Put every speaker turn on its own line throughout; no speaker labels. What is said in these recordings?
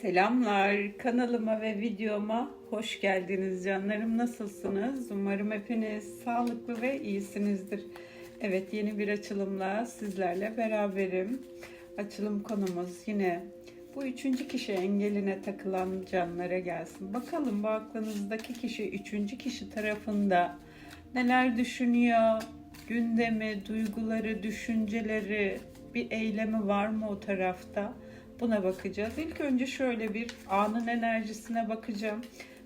Selamlar. Kanalıma ve videoma hoş geldiniz canlarım. Nasılsınız? Umarım hepiniz sağlıklı ve iyisinizdir. Evet yeni bir açılımla sizlerle beraberim. Açılım konumuz yine bu üçüncü kişi engeline takılan canlara gelsin. Bakalım bu aklınızdaki kişi üçüncü kişi tarafında neler düşünüyor? Gündemi duyguları düşünceleri bir eylemi var mı o tarafta Buna bakacağız. İlk önce şöyle bir anın enerjisine bakacağım.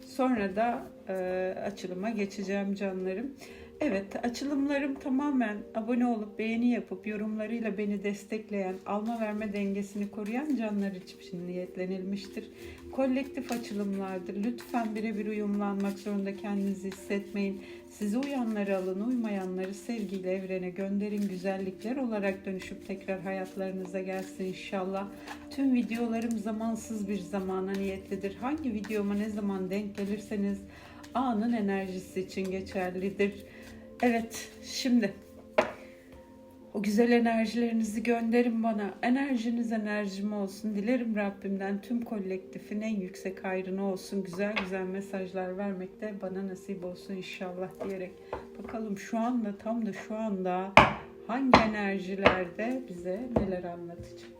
Sonra da e, açılıma geçeceğim canlarım. Evet açılımlarım tamamen abone olup beğeni yapıp yorumlarıyla beni destekleyen, alma verme dengesini koruyan canlar için niyetlenilmiştir. Kolektif açılımlardır. Lütfen birebir uyumlanmak zorunda kendinizi hissetmeyin. Sizi uyanları alın, uymayanları sevgiyle evrene gönderin. Güzellikler olarak dönüşüp tekrar hayatlarınıza gelsin inşallah. Tüm videolarım zamansız bir zamana niyetlidir. Hangi videoma ne zaman denk gelirseniz anın enerjisi için geçerlidir. Evet, şimdi o güzel enerjilerinizi gönderin bana. Enerjiniz enerjim olsun. Dilerim Rabbimden tüm kolektifin en yüksek hayrını olsun. Güzel güzel mesajlar vermek de bana nasip olsun inşallah diyerek. Bakalım şu anda tam da şu anda hangi enerjilerde bize neler anlatacak.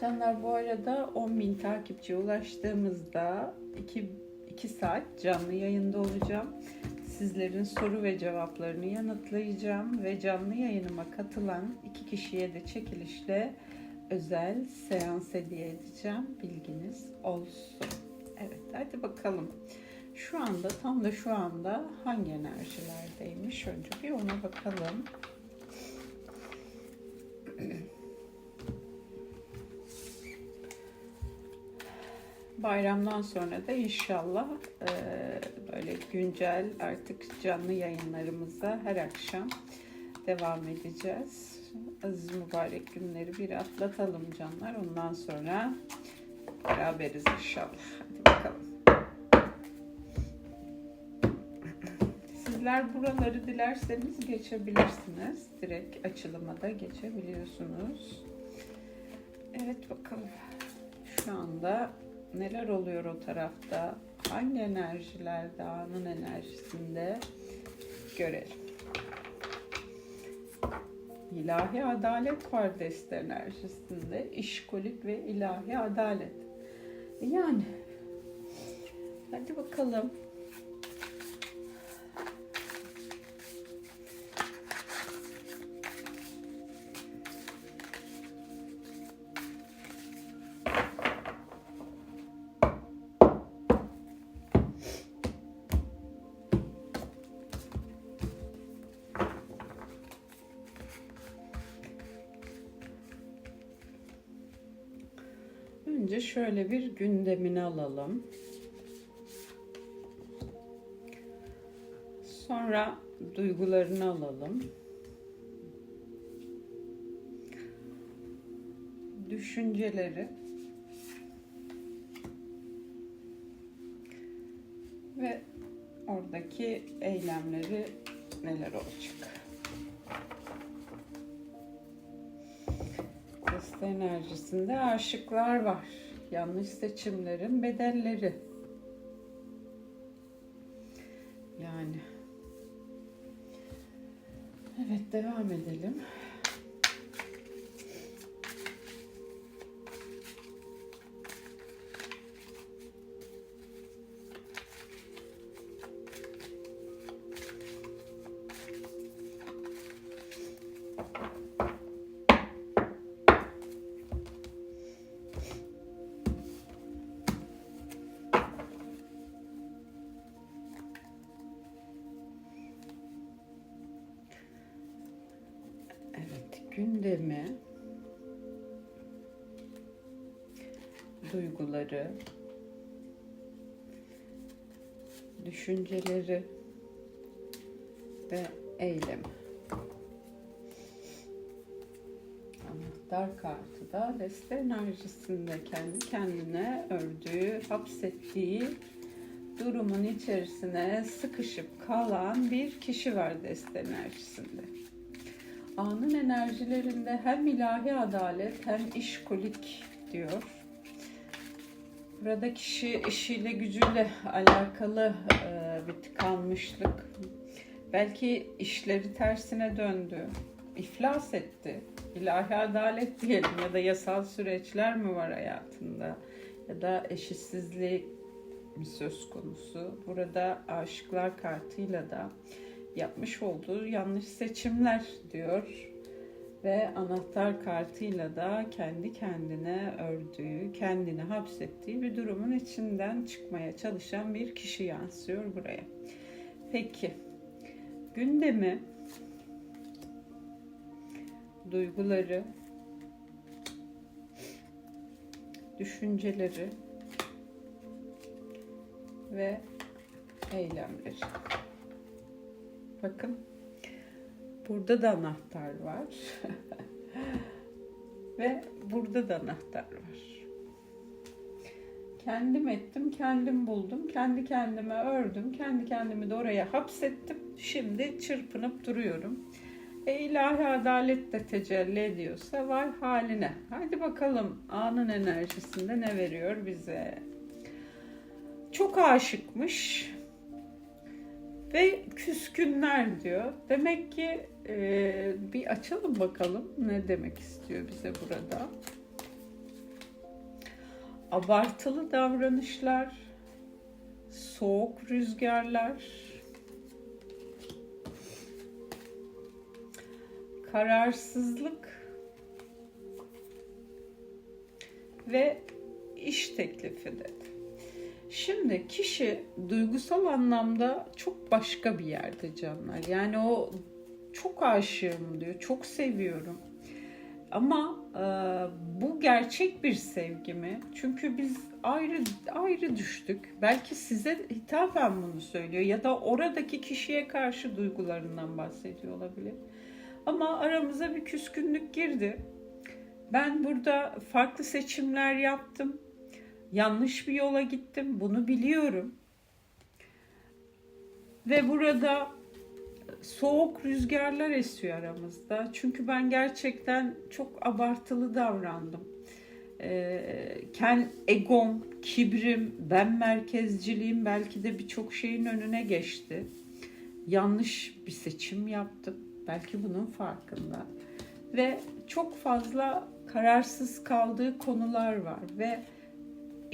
Canlar bu arada 10.000 takipçiye ulaştığımızda 2, 2 saat canlı yayında olacağım sizlerin soru ve cevaplarını yanıtlayacağım ve canlı yayınıma katılan iki kişiye de çekilişle özel seans hediye edeceğim. Bilginiz olsun. Evet hadi bakalım. Şu anda tam da şu anda hangi enerjilerdeymiş? Önce bir ona bakalım. Bayramdan sonra da inşallah e, böyle güncel artık canlı yayınlarımıza her akşam devam edeceğiz. Aziz mübarek günleri bir atlatalım canlar. Ondan sonra beraberiz inşallah. Hadi bakalım. Sizler buraları dilerseniz geçebilirsiniz. Direkt açılıma da geçebiliyorsunuz. Evet bakalım. Şu anda neler oluyor o tarafta? Hangi enerjilerde, anın enerjisinde görelim. İlahi adalet var deste enerjisinde. İşkolik ve ilahi adalet. Yani hadi bakalım. Önce şöyle bir gündemini alalım. Sonra duygularını alalım. Düşünceleri ve oradaki eylemleri neler olacak? Deste enerjisinde aşıklar var. Yanlış seçimlerin bedelleri. Yani. Evet devam edelim. Gündemi, duyguları, düşünceleri ve eylemi. Anahtar kartı da deste enerjisinde kendi kendine ördüğü, hapsettiği durumun içerisine sıkışıp kalan bir kişi var deste enerjisinde anın enerjilerinde hem ilahi adalet hem işkolik diyor. Burada kişi işiyle gücüyle alakalı e, bir tıkanmışlık. Belki işleri tersine döndü. iflas etti. İlahi adalet diyelim ya da yasal süreçler mi var hayatında? Ya da eşitsizlik mi söz konusu? Burada aşıklar kartıyla da yapmış olduğu yanlış seçimler diyor ve anahtar kartıyla da kendi kendine ördüğü, kendini hapsettiği bir durumun içinden çıkmaya çalışan bir kişi yansıyor buraya. Peki, gündemi, duyguları, düşünceleri ve eylemleri. Bakın Burada da anahtar var. Ve burada da anahtar var. Kendim ettim, kendim buldum, kendi kendime ördüm, kendi kendimi de oraya hapsettim. Şimdi çırpınıp duruyorum. E ilahi adalet de tecelli ediyorsa vay haline. Hadi bakalım anın enerjisinde ne veriyor bize? Çok aşıkmış ve küskünler diyor. Demek ki e, bir açalım bakalım ne demek istiyor bize burada. Abartılı davranışlar, soğuk rüzgarlar, kararsızlık ve iş teklifi dedi. Şimdi kişi duygusal anlamda çok başka bir yerde canlar. Yani o çok aşığım diyor, çok seviyorum. Ama e, bu gerçek bir sevgi mi? Çünkü biz ayrı ayrı düştük. Belki size hitaben bunu söylüyor ya da oradaki kişiye karşı duygularından bahsediyor olabilir. Ama aramıza bir küskünlük girdi. Ben burada farklı seçimler yaptım yanlış bir yola gittim. Bunu biliyorum. Ve burada soğuk rüzgarlar esiyor aramızda. Çünkü ben gerçekten çok abartılı davrandım. Ee, kend, egom, kibrim, ben merkezciliğim belki de birçok şeyin önüne geçti. Yanlış bir seçim yaptım. Belki bunun farkında. Ve çok fazla kararsız kaldığı konular var ve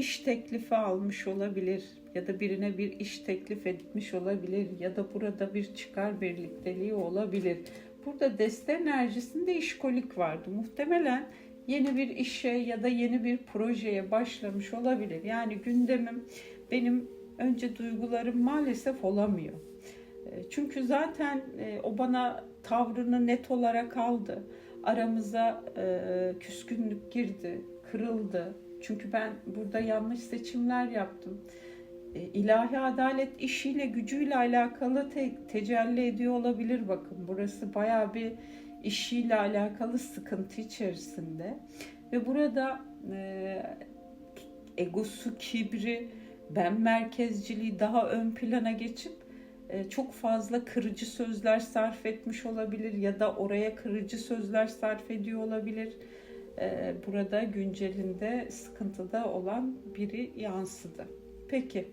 iş teklifi almış olabilir ya da birine bir iş teklif etmiş olabilir ya da burada bir çıkar birlikteliği olabilir. Burada deste enerjisinde işkolik vardı. Muhtemelen yeni bir işe ya da yeni bir projeye başlamış olabilir. Yani gündemim benim önce duygularım maalesef olamıyor. E, çünkü zaten e, o bana tavrını net olarak aldı. Aramıza e, küskünlük girdi, kırıldı çünkü ben burada yanlış seçimler yaptım. E, ilahi adalet işiyle gücüyle alakalı te- tecelli ediyor olabilir bakın. Burası baya bir işiyle alakalı sıkıntı içerisinde. Ve burada e, egosu, kibri, ben merkezciliği daha ön plana geçip e, çok fazla kırıcı sözler sarf etmiş olabilir ya da oraya kırıcı sözler sarf ediyor olabilir burada güncelinde sıkıntıda olan biri yansıdı. Peki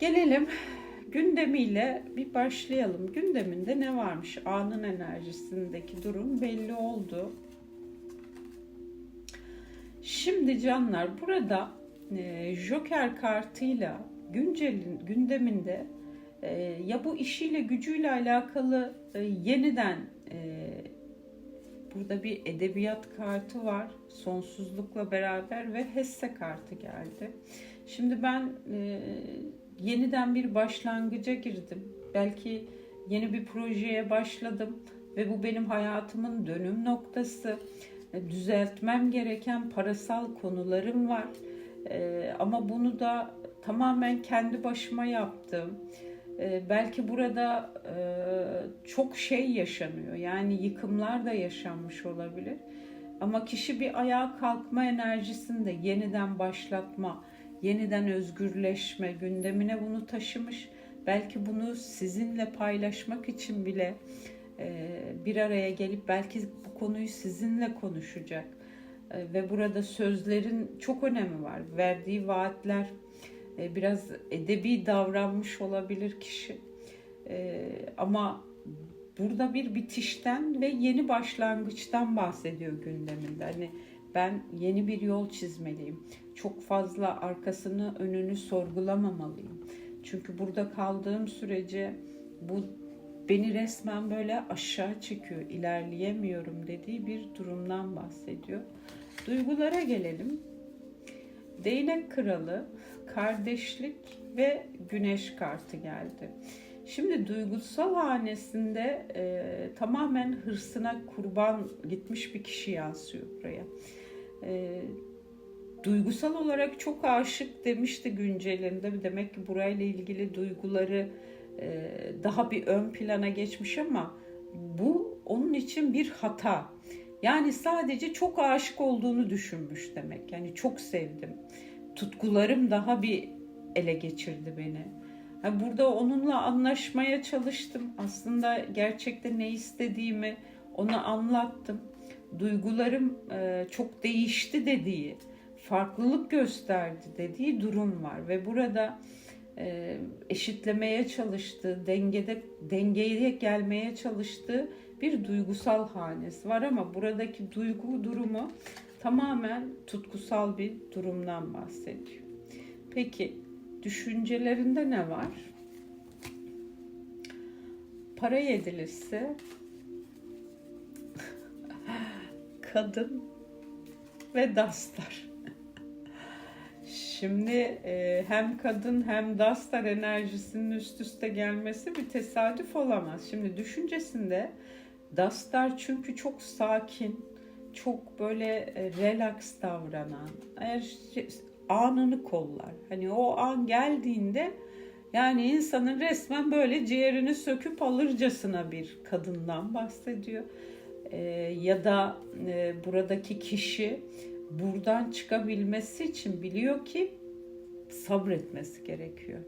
gelelim gündemiyle bir başlayalım. Gündeminde ne varmış? Anın enerjisindeki durum belli oldu. Şimdi canlar burada e, Joker kartıyla güncelin gündeminde e, ya bu işiyle gücüyle alakalı e, yeniden Burada bir edebiyat kartı var. Sonsuzlukla beraber ve Hesse kartı geldi. Şimdi ben e, yeniden bir başlangıca girdim. Belki yeni bir projeye başladım ve bu benim hayatımın dönüm noktası. E, düzeltmem gereken parasal konularım var. E, ama bunu da tamamen kendi başıma yaptım belki burada e, çok şey yaşanıyor. Yani yıkımlar da yaşanmış olabilir. Ama kişi bir ayağa kalkma enerjisinde yeniden başlatma, yeniden özgürleşme gündemine bunu taşımış. Belki bunu sizinle paylaşmak için bile e, bir araya gelip belki bu konuyu sizinle konuşacak. E, ve burada sözlerin çok önemi var. Verdiği vaatler e, biraz edebi davranmış olabilir kişi. E, ama burada bir bitişten ve yeni başlangıçtan bahsediyor gündeminde. Hani ben yeni bir yol çizmeliyim. Çok fazla arkasını önünü sorgulamamalıyım. Çünkü burada kaldığım sürece bu beni resmen böyle aşağı çekiyor, ilerleyemiyorum dediği bir durumdan bahsediyor. Duygulara gelelim. Değnek kralı, kardeşlik ve güneş kartı geldi. Şimdi duygusal hanesinde e, tamamen hırsına kurban gitmiş bir kişi yansıyor buraya. E, duygusal olarak çok aşık demişti güncelinde. Demek ki burayla ilgili duyguları e, daha bir ön plana geçmiş ama bu onun için bir hata. Yani sadece çok aşık olduğunu düşünmüş demek. Yani çok sevdim. Tutkularım daha bir ele geçirdi beni. Yani burada onunla anlaşmaya çalıştım. Aslında gerçekten ne istediğimi ona anlattım. Duygularım e, çok değişti dediği, farklılık gösterdi dediği durum var ve burada e, eşitlemeye çalıştığı, dengede dengeye gelmeye çalıştığı bir duygusal hanesi var ama buradaki duygu durumu tamamen tutkusal bir durumdan bahsediyor. Peki düşüncelerinde ne var? Para yedilisi, kadın ve dastar. Şimdi e, hem kadın hem dastar enerjisinin üst üste gelmesi bir tesadüf olamaz. Şimdi düşüncesinde dastar çünkü çok sakin, çok böyle e, relax davranan, eğer anını kollar. Hani o an geldiğinde yani insanın resmen böyle ciğerini söküp alırcasına bir kadından bahsediyor. E, ya da e, buradaki kişi buradan çıkabilmesi için biliyor ki sabretmesi gerekiyor.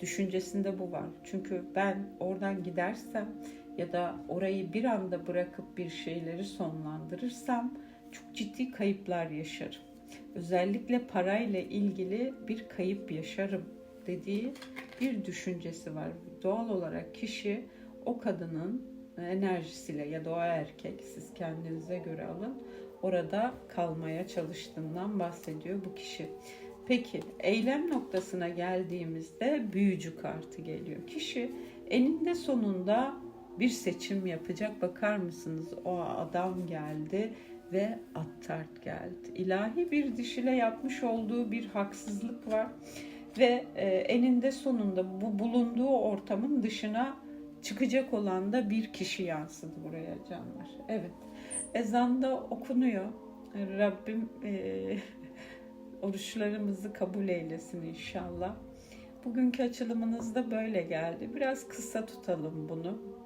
Düşüncesinde bu var. Çünkü ben oradan gidersem ya da orayı bir anda bırakıp bir şeyleri sonlandırırsam çok ciddi kayıplar yaşarım. Özellikle parayla ilgili bir kayıp yaşarım dediği bir düşüncesi var. Doğal olarak kişi o kadının enerjisiyle ya da o erkek siz kendinize göre alın orada kalmaya çalıştığından bahsediyor bu kişi. Peki eylem noktasına geldiğimizde büyücü kartı geliyor. Kişi eninde sonunda bir seçim yapacak. Bakar mısınız o adam geldi ve attart geldi. İlahi bir dişile yapmış olduğu bir haksızlık var ve e, eninde sonunda bu bulunduğu ortamın dışına çıkacak olan da bir kişi yansıdı buraya canlar. Evet ezanda okunuyor. Rabbim e, oruçlarımızı kabul eylesin inşallah. Bugünkü açılımınız da böyle geldi. Biraz kısa tutalım bunu.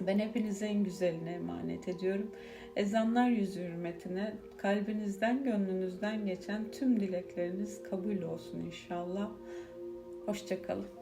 Ben hepinize en güzeline emanet ediyorum. Ezanlar yüzü hürmetine kalbinizden, gönlünüzden geçen tüm dilekleriniz kabul olsun inşallah. Hoşçakalın.